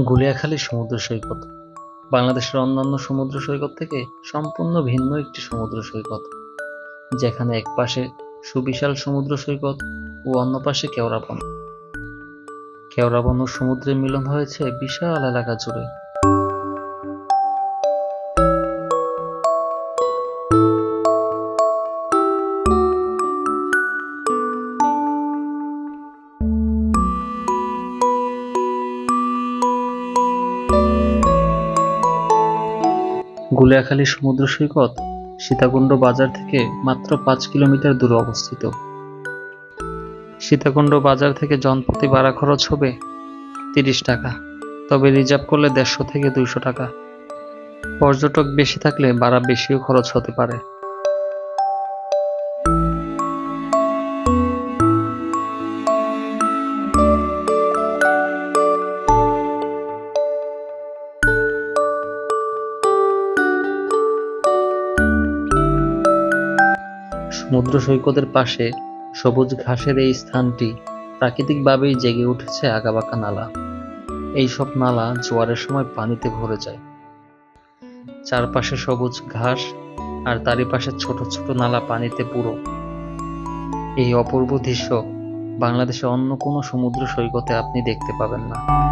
গুলিয়াখালী সমুদ্র সৈকত। বাংলাদেশের অন্যান্য সমুদ্র সৈকত থেকে সম্পূর্ণ ভিন্ন একটি সমুদ্র সৈকত, যেখানে এক পাশে সুবিশাল সমুদ্র সৈকত ও অন্য পাশে কেওড়াবন। কেওড়াবন ও সমুদ্রের মিলন হয়েছে বিশাল এলাকা জুড়ে। গুলিয়াখালী সমুদ্র সৈকত সীতাকুণ্ড বাজার থেকে মাত্র পাঁচ কিলোমিটার দূরে অবস্থিত। সীতাকুণ্ড বাজার থেকে জনপ্রতি ভাড়া খরচ হবে তিরিশ টাকা, তবে রিজার্ভ করলে দেড়শো থেকে দুইশো টাকা। পর্যটক বেশি থাকলে ভাড়া বেশিও খরচ হতে পারে। সমুদ্র সৈকতের পাশে সবুজ ঘাসের এই স্থানটি প্রাকৃতিকভাবেই জেগে উঠেছে আঁকাবাঁকা নালা। এইসব নালা জোয়ারের সময় পানিতে ভরে যায়। চারপাশে সবুজ ঘাস আর তারই পাশে ছোট ছোট নালা পানিতে পুরো। এই অপূর্ব দৃশ্য বাংলাদেশে অন্য কোনো সমুদ্র সৈকতে আপনি দেখতে পাবেন না।